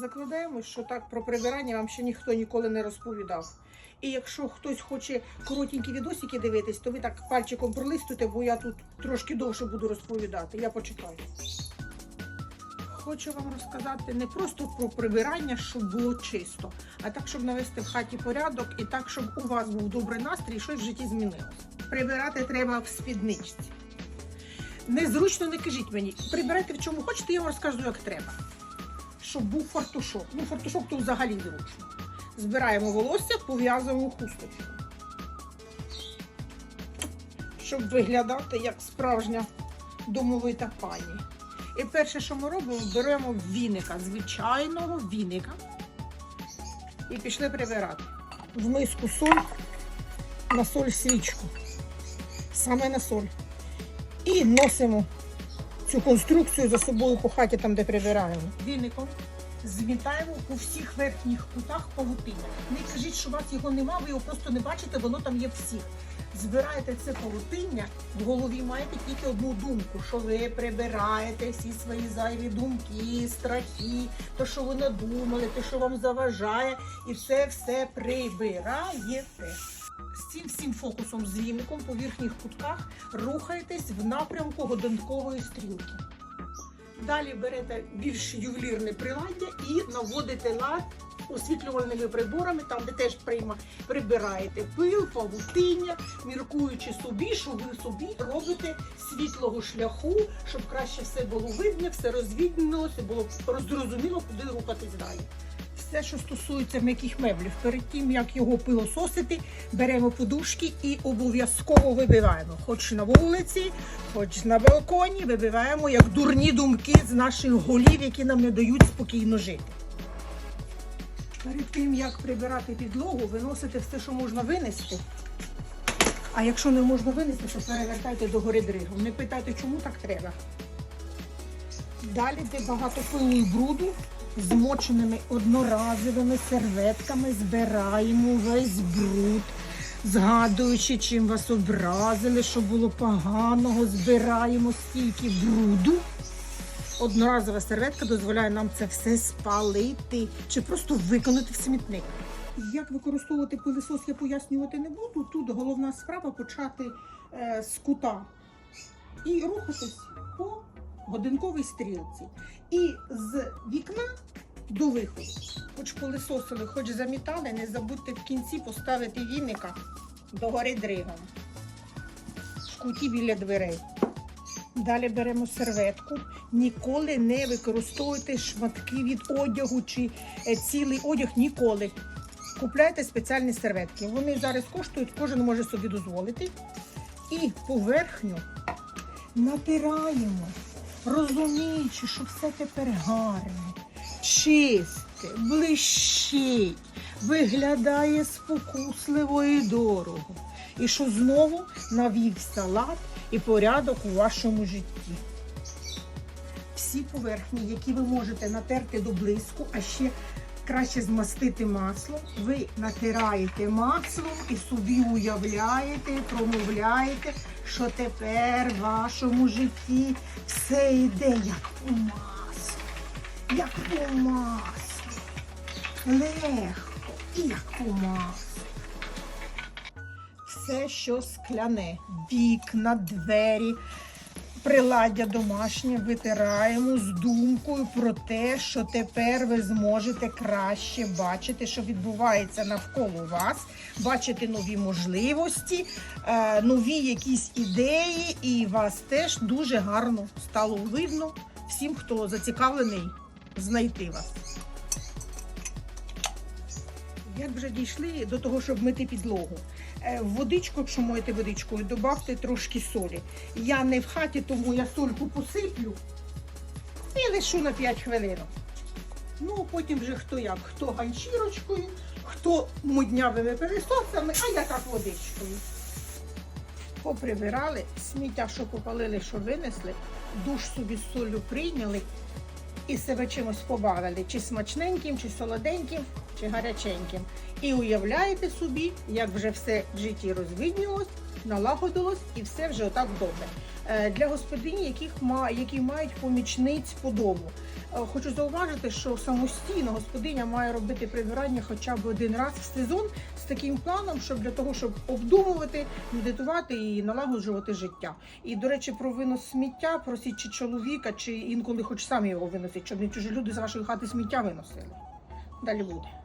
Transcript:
Закладаємо, що так про прибирання вам ще ніхто ніколи не розповідав. І якщо хтось хоче коротенькі відосики дивитись, то ви так пальчиком пролистуйте, бо я тут трошки довше буду розповідати. Я почекаю. Хочу вам розказати не просто про прибирання, щоб було чисто, а так, щоб навести в хаті порядок і так, щоб у вас був добрий настрій і щось в житті змінилося. Прибирати треба в спідничці. Незручно не кажіть мені, прибирайте в чому хочете, я вам розкажу, як треба. Щоб був фартушок. Ну, фартушок то взагалі зручно. Збираємо волосся, пов'язуємо хусточку. Щоб виглядати як справжня домовита пані. І перше, що ми робимо, беремо віника, звичайного віника. І пішли прибирати. В миску соль, на соль свічку. Саме на соль. І носимо цю конструкцію за собою по хаті, там, де прибираємо. Віником змітаємо по всіх верхніх кутах павутиння. Не кажіть, що у вас його нема, ви його просто не бачите, воно там є всіх. Збираєте це павутиння, в голові маєте тільки одну думку, що ви прибираєте всі свої зайві думки, страхи, то, що ви надумали, те, що вам заважає, і все все прибираєте. З цим всім фокусом з віником по верхніх кутках рухаєтесь в напрямку годинкової стрілки. Далі берете більш ювелірне приладдя і наводите лад освітлювальними приборами, там де теж прийма, прибираєте пил, павутиння, міркуючи собі, що ви собі робите світлого шляху, щоб краще все було видно, все розвіднилося, було зрозуміло, куди рухатись далі. Все, що стосується м'яких меблів, перед тим як його пилососити, беремо подушки і обов'язково вибиваємо. Хоч на вулиці, хоч на балконі, вибиваємо як дурні думки з наших голів, які нам не дають спокійно жити. Перед тим як прибирати підлогу, виносите все, що можна винести. А якщо не можна винести, то перевертайте до гори дригом. Не питайте, чому так треба. Далі, де багато пилу і бруду, змоченими одноразовими серветками збираємо весь бруд, згадуючи, чим вас образили, що було поганого, збираємо стільки бруду. Одноразова серветка дозволяє нам це все спалити чи просто виконати в смітник. Як використовувати пилисос, я пояснювати не буду. Тут головна справа почати е, з кута і рухатись годинковій стрілці. І з вікна до виходу. Хоч пилисосили, хоч замітали, не забудьте в кінці поставити віника догори дригом. В куті біля дверей. Далі беремо серветку. Ніколи не використовуйте шматки від одягу чи е, цілий одяг ніколи. Купляйте спеціальні серветки. Вони зараз коштують, кожен може собі дозволити. І поверхню натираємо, розуміючи, що все тепер гарне, чисте, блищить, виглядає спокусливо і дорого. І що знову навівся лад і порядок у вашому житті. Всі поверхні, які ви можете натерти до блиску, а ще краще змастити маслом, ви натираєте маслом і собі уявляєте, промовляєте, що тепер в вашому житті все йде як по маслу, як по маслу, легко і як по маслу все, що скляне, вікна, двері, приладдя домашнє витираємо з думкою про те, що тепер ви зможете краще бачити, що відбувається навколо вас, бачити нові можливості, е, нові якісь ідеї, і вас теж дуже гарно стало видно всім, хто зацікавлений знайти вас. Як вже дійшли до того, щоб мити підлогу? Е, Водичку, якщо моєте водичкою, додавте трошки солі. Я не в хаті, тому я сольку посиплю і лишу на 5 хвилин. Ну, потім вже хто як, хто ганчірочкою, хто муднявими пилисосами, а я так водичкою. Поприбирали, сміття, що попалили, що винесли, душ собі з солью прийняли і себе чимось побавили, чи смачненьким, чи солоденьким, чи гаряченьким. І уявляєте собі, як вже все в житті розвиднілось, налагодилось і все вже отак добре. Е, Для господині, яких які мають помічниць по дому. Е, Хочу зауважити, що самостійно господиня має робити прибирання хоча б один раз в сезон з таким планом, щоб для того, щоб обдумувати, медитувати і налагоджувати життя. І до речі, про винос сміття просіть чи чоловіка, чи інколи хоч самі його виносять, щоб не чужі люди з вашої хати сміття виносили. Далі буде.